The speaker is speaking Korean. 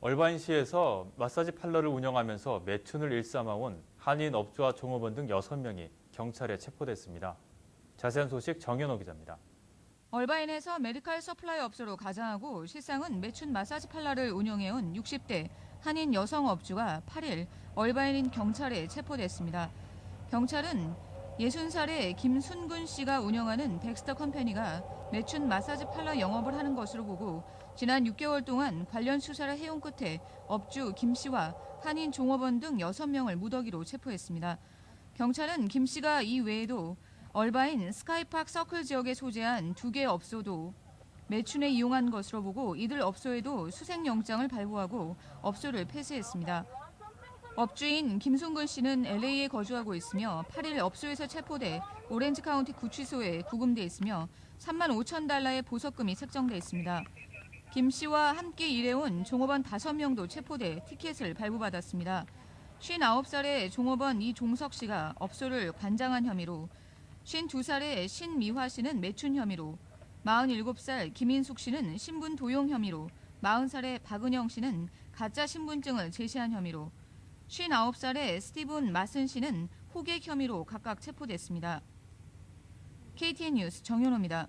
얼바인시에서 마사지 팔러를 운영하면서 매춘을 일삼아온 한인 업주와 종업원 등 6명이 경찰에 체포됐습니다. 자세한 소식 정현호 기자입니다. 얼바인에서 메디칼 서플라이 업소로 가장하고 실상은 매춘 마사지 팔러를 운영해온 60대 한인 여성 업주가 8일 얼바인인 경찰에 체포됐습니다. 경찰은 60살의 김순근 씨가 운영하는 덱스터 컴퍼니가 매춘 마사지 팔러 영업을 하는 것으로 보고 지난 6개월 동안 관련 수사를 해온 끝에 업주 김 씨와 한인 종업원 등 6명을 무더기로 체포했습니다. 경찰은 김 씨가 이 외에도 얼바인 스카이팍 서클 지역에 소재한 두 개 업소도 매춘에 이용한 것으로 보고 이들 업소에도 수색영장을 발부하고 업소를 폐쇄했습니다. 업주인 김순근 씨는 LA에 거주하고 있으며 8일 업소에서 체포돼 오렌지 카운티 구치소에 구금돼 있으며 3만 5천 달러의 보석금이 책정돼 있습니다. 김 씨와 함께 일해온 종업원 5명도 체포돼 티켓을 발부받았습니다. 59살의 종업원 이종석 씨가 업소를 관장한 혐의로 52살의 신미화 씨는 매춘 혐의로 47살 김인숙 씨는 신분 도용 혐의로 40살의 박은영 씨는 가짜 신분증을 제시한 혐의로 59살의 스티븐 마슨 씨는 호객 혐의로 각각 체포됐습니다. KTN 뉴스 정현호입니다.